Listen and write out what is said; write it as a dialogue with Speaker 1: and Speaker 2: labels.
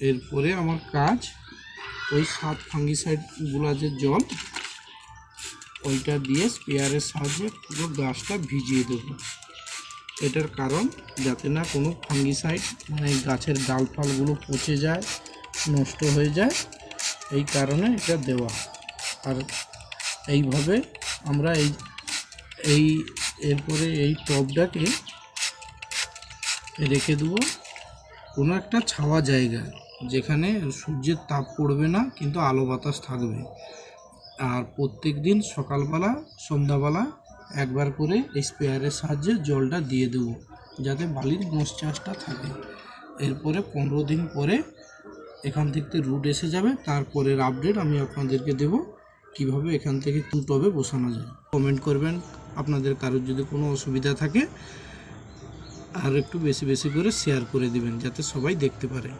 Speaker 1: এরপরে আমার কাজ, ওই সাত ফাঙ্গিসাইডগুলো যে জল, ওইটা দিয়ে স্পেয়ারের সাহায্যে পুরো গাছটা ভিজিয়ে দেবো। এটার কারণ, যাতে না কোনো ফাঙ্গিসাইড মানে গাছের ডাল ফালগুলো পচে যায়, নষ্ট হয়ে যায়, এই কারণে এটা দেওয়া। আর এইভাবে আমরা এই এই, এরপরে এই টবটাকে রেখে দেবো। কোনো একটা ছাওয়া জায়গায়। যেখানে সূর্যের তাপ পড়বে না, কিন্তু আলো বাতাস থাকবে। আর প্রত্যেক দিন সকালবেলা, সন্ধ্যাবেলা একবার করে স্প্রেয়ারের সাহায্যে জলটা দিয়ে দেবো, যাতে বালির মশ্চাসটা থাকে। এরপরে পনেরো দিন পরে এখান থেকে রুট এসে যাবে তারপরের আপডেট আমি আপনাদেরকে দেব, কীভাবে এখান থেকে টু টবে বসানো যায়। কমেন্ট করবেন, আপনাদের কারোর যদি কোনো অসুবিধা থাকে, আর একটু বেশি বেশি করে শেয়ার করে দিবেন, যাতে সবাই দেখতে পারে।